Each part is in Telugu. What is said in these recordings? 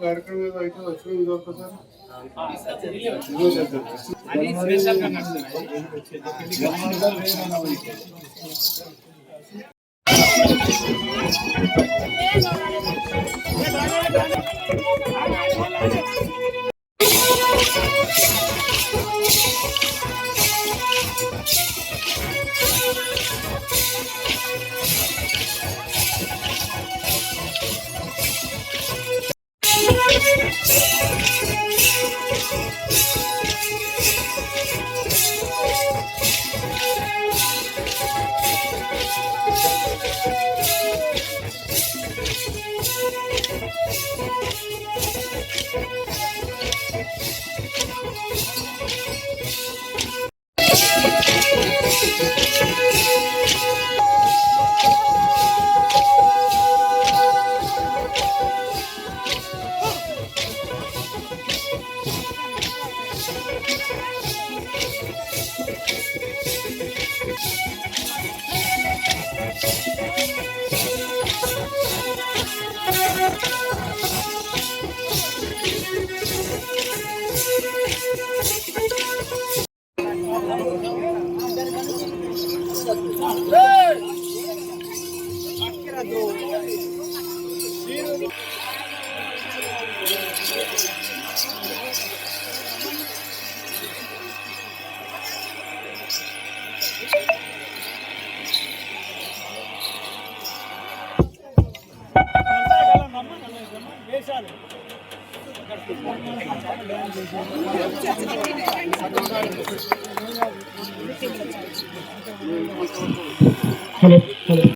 ಕಾರ್ಯಕ್ರಮ ಐತೆ ಅಷ್ಟು ಇದು ಸ್ಪೆಷಲ್ వచ్చిన ఇది ఒక్కసారి అది స్పెషల్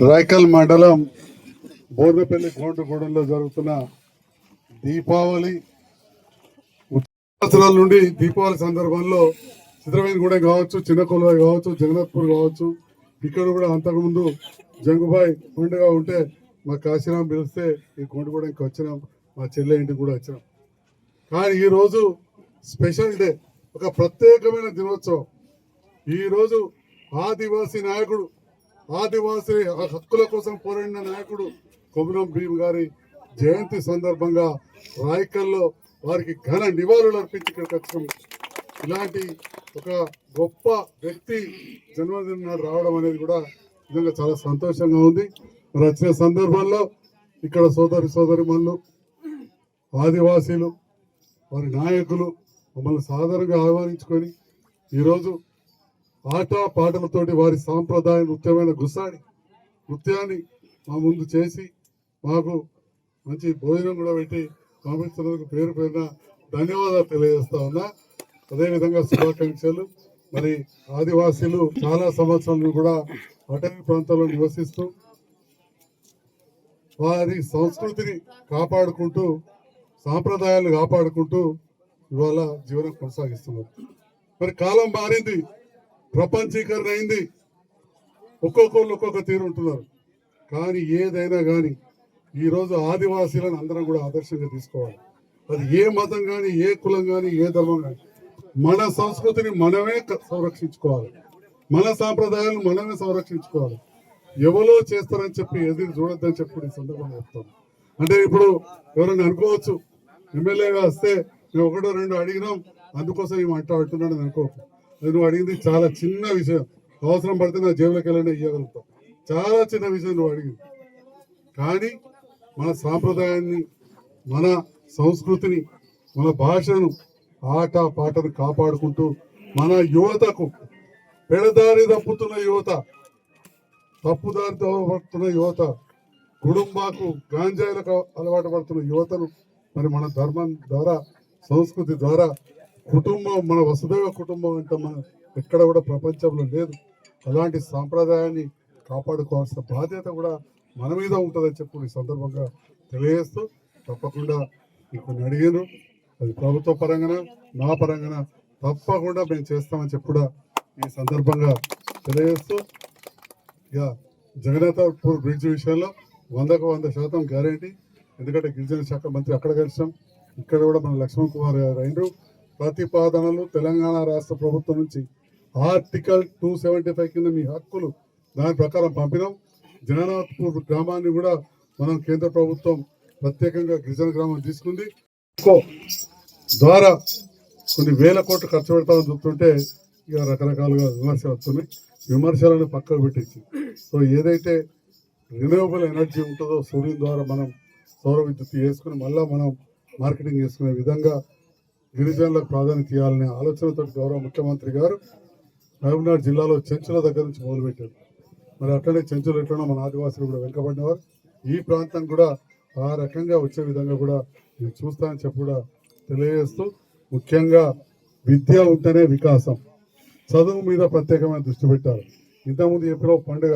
రాయకల్ మండలం బోర్నపల్లి కోటగూడెంలో జరుగుతున్న దీపావళి సంవత్సరాల నుండి దీపావళి సందర్భంలో సిద్ధరవేణిగూడెం కావచ్చు చిన్న కొలువై కావచ్చు జగన్నాథ్పూర్ కావచ్చు ఇక్కడ కూడా అంతకుముందు జంగుబాయ్ పండుగ ఉంటే మా కాశీరాం పిలిస్తే ఈ కొండగూడెంకి వచ్చినాం మా చెల్లె ఇంటికి కూడా వచ్చినాం. కానీ ఈరోజు స్పెషల్ డే ఒక ప్రత్యేకమైన దినోత్సవం. ఈరోజు ఆదివాసీ నాయకుడు ఆదివాసీ హక్కుల కోసం పోరాడిన నాయకుడు కొమరం భీమ్ గారి జయంతి సందర్భంగా రాయకల్లో వారికి ఘన నివాళులు అర్పించి ఇక్కడికి వచ్చినాం ఇలాంటి ఒక గొప్ప వ్యక్తి జన్మదిన నాడు రావడం అనేది కూడా నిజంగా చాలా సంతోషంగా ఉంది. మరి వచ్చిన సందర్భంలో ఇక్కడ సోదరి సోదరి ఆదివాసీలు వారి నాయకులు మమ్మల్ని సాధారణంగా ఆహ్వానించుకొని ఈరోజు ఆట పాటలతోటి వారి సాంప్రదాయ నృత్యమైన గుసాడి నృత్యాన్ని మా ముందు చేసి మాకు మంచి భోజనం కూడా పెట్టి పంపించినందుకు పేరు పేరున ధన్యవాదాలు తెలియజేస్తా ఉన్నా. అదేవిధంగా శుభాకాంక్షలు. మరి ఆదివాసీలు చాలా సంవత్సరాలు కూడా అటవీ ప్రాంతాల్లో నివసిస్తూ వారి సంస్కృతిని కాపాడుకుంటూ సాంప్రదాయాలు కాపాడుకుంటూ ఇవాళ జీవనం కొనసాగిస్తున్నారు. మరి కాలం మారింది. ప్రపంచీకరణ అయింది. ఒక్కొక్కళ్ళు ఒక్కొక్క తీరు ఉంటున్నారు. కానీ ఏదైనా కానీ ఈరోజు ఆదివాసీలను అందరం కూడా ఆదర్శంగా తీసుకోవాలి. అది ఏ మతం కానీ ఏ కులం కానీ ఏ ధర్మం కానీ మన సంస్కృతిని మనమే క- సంరక్షించుకోవాలి. మన సాంప్రదాయాలను మనమే సంరక్షించుకోవాలి. ఎవరో చేస్తారని చెప్పి ఎదురు చూడొద్దని చెప్పి ఈ సందర్భంగా చెప్తాను. అంటే ఇప్పుడు ఎవరైనా అనుకోవచ్చు ఎమ్మెల్యేగా వస్తే మేము ఒకటో రెండు అడిగినాం అందుకోసం ఈ మంట అంటున్నాడు అనుకోకు. నువ్వు అడిగింది చాలా చిన్న విషయం. అవసరం పడితే నా జేబులకు వెళ్ళినా ఇవ్వగలుగుతాం చాలా చిన్న విషయం నువ్వు అడిగింది. కానీ మన సాంప్రదాయాన్ని మన సంస్కృతిని మన భాషను ఆట పాటను కాపాడుకుంటూ మన యువతకు పెడదారి తప్పుతున్న యువత తప్పుదారి పడుతున్న యువత కుటుంబాకు గాంజాయిలకు అలవాటు పడుతున్న యువతను మరి మన ధర్మం ద్వారా సంస్కృతి ద్వారా కుటుంబం మన వసుదైవ కుటుంబం అంటే మన ఎక్కడ కూడా ప్రపంచంలో లేదు. అలాంటి సాంప్రదాయాన్ని కాపాడుకోవాల్సిన బాధ్యత కూడా మన మీద ఉంటుందని చెప్పి ఈ సందర్భంగా తెలియజేస్తూ తప్పకుండా కొన్ని అడిగాను. అది ప్రభుత్వ పరంగాన నా పరంగాన తప్పకుండా మేము చేస్తామని చెప్పి కూడా ఈ సందర్భంగా తెలియజేస్తూ ఇక జగన్నాథపూర్ బ్రిడ్జ్ విషయంలో వందకు వంద శాతం గ్యారంటీ. ఎందుకంటే గిరిజన శాఖ మంత్రి అక్కడ కలిసాం. ఇక్కడ కూడా మన లక్ష్మణ్ కుమార్ గారు అయినరు. ప్రతిపాదనలు తెలంగాణ రాష్ట్ర ప్రభుత్వం నుంచి ఆర్టికల్ టూ సెవెంటీ ఫైవ్ కింద మీ హక్కులు దాని ప్రకారం పంపినాం. జననాథ్పూర్ గ్రామాన్ని కూడా మనం కేంద్ర ప్రభుత్వం ప్రత్యేకంగా గిరిజన గ్రామం తీసుకుంది. కో ద్వారా కొన్ని వేల కోట్లు ఖర్చు పెడతామని చూస్తుంటే ఇక రకరకాలుగా విమర్శలు వస్తున్నాయి. విమర్శలను పక్కకు పెట్టించి. సో ఏదైతే రిన్యూవబుల్ ఎనర్జీ ఉంటుందో సూర్యుని ద్వారా మనం సౌర విద్యుత్ చేసుకుని మళ్ళీ మనం మార్కెటింగ్ చేసుకునే విధంగా గిరిజనులకు ప్రాధాన్యత ఇవ్వాలనే ఆలోచనతో గౌరవ ముఖ్యమంత్రి గారు మహబూబ్నగర్ జిల్లాలో చెంచుల దగ్గర నుంచి మొదలుపెట్టారు. మరి అట్లనే చెంచులు ఎట్లనో మన ఆదివాసులు కూడా వెనుకబడినవారు. ఈ ప్రాంతం కూడా ఆ రకంగా వచ్చే విధంగా కూడా నేను చూస్తానని చెప్పి కూడా తెలియజేస్తూ ముఖ్యంగా విద్య ఉంటేనే వికాసం. చదువు మీద ప్రత్యేకమైన దృష్టి పెట్టాలి. ఇంతకుముందు చెప్పిన పండుగ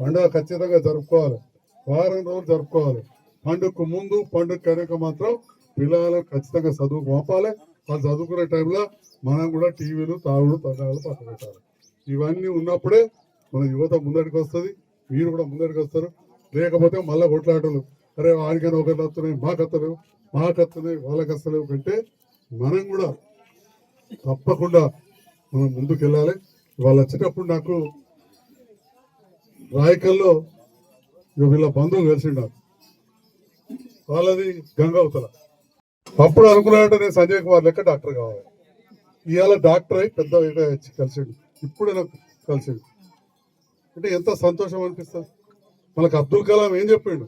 పండుగ ఖచ్చితంగా జరుపుకోవాలి. వారం రోజులు జరుపుకోవాలి. పండుగకు ముందు పండుగ కనుక మాత్రం పిల్లలు ఖచ్చితంగా చదువు పంపాలి. వాళ్ళు చదువుకునే టైంలో మనం కూడా టీవీలు తాగుడు తగాలు పక్కన పెట్టాలి ఇవన్నీ ఉన్నప్పుడే మన యువత ముందడికి వస్తుంది మీరు కూడా ముందడికి వస్తారు లేకపోతే మళ్ళీ కొట్లాటలు. అరే వాడికైనా ఒకరు వస్తున్నాయి మాకు వస్తలేవు మాకు వస్తున్నాయి వాళ్ళకి వస్తలేవు కంటే మనం కూడా తప్పకుండా మనం ముందుకు వెళ్ళాలి వాళ్ళు వచ్చేటప్పుడు నాకు రాయకల్లో ఇక వీళ్ళ బంధువు కలిసిండారు వాళ్ళది గంగావతల అప్పుడు అనుకున్నాడు నేను సంజయ్ కుమార్ లెక్క డాక్టర్ కావాలి. ఇవాళ డాక్టర్ అయి పెద్ద ఇక వచ్చి కలిసిండు. ఇప్పుడే నాకు కలిసిండు. అంటే ఎంత సంతోషం అనిపిస్తుంది. మనకు అబ్దుల్ కలాం ఏం చెప్పిండు?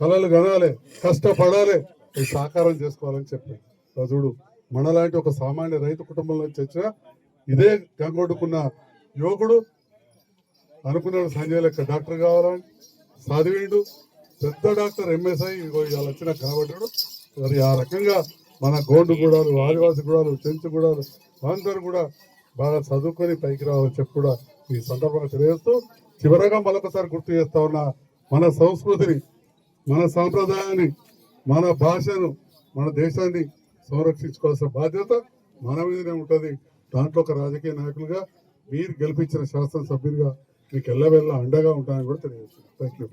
కళలు కనాలి కష్టపడాలి సాకారం చేసుకోవాలని చెప్పాడు. ఇక చూడు మనలాంటి ఒక సామాన్య రైతు కుటుంబంలో వచ్చిన ఇదే గంగొడుకున్న యువకుడు అనుకున్నాడు సంజయ్ లెక్క డాక్టర్ కావాలని. చదివిండు పెద్ద డాక్టర్ ఎంఎస్ఐ ఇవాళ వచ్చిన కనబడ్డాడు. మరి ఆ రకంగా మన గోండు గూడాలు ఆదివాసి గూడాలు చెంచు గూడాలు అందరూ కూడా బాగా చదువుకొని పైకి రావాలని చెప్పి కూడా ఈ సందర్భంగా తెలియజేస్తూ చివరగా మరొకసారి గుర్తు చేస్తా ఉన్న మన సంస్కృతిని మన సాంప్రదాయాన్ని మన భాషను మన దేశాన్ని సంరక్షించుకోవాల్సిన బాధ్యత మన మీదనే ఉంటుంది. దాంట్లో ఒక రాజకీయ నాయకులుగా మీరు గెలిపించిన శాసనసభ్యులుగా మీకు ఎల్లవెల్లా అండగా ఉంటానని కూడా తెలియజేస్తున్నాను. Thank you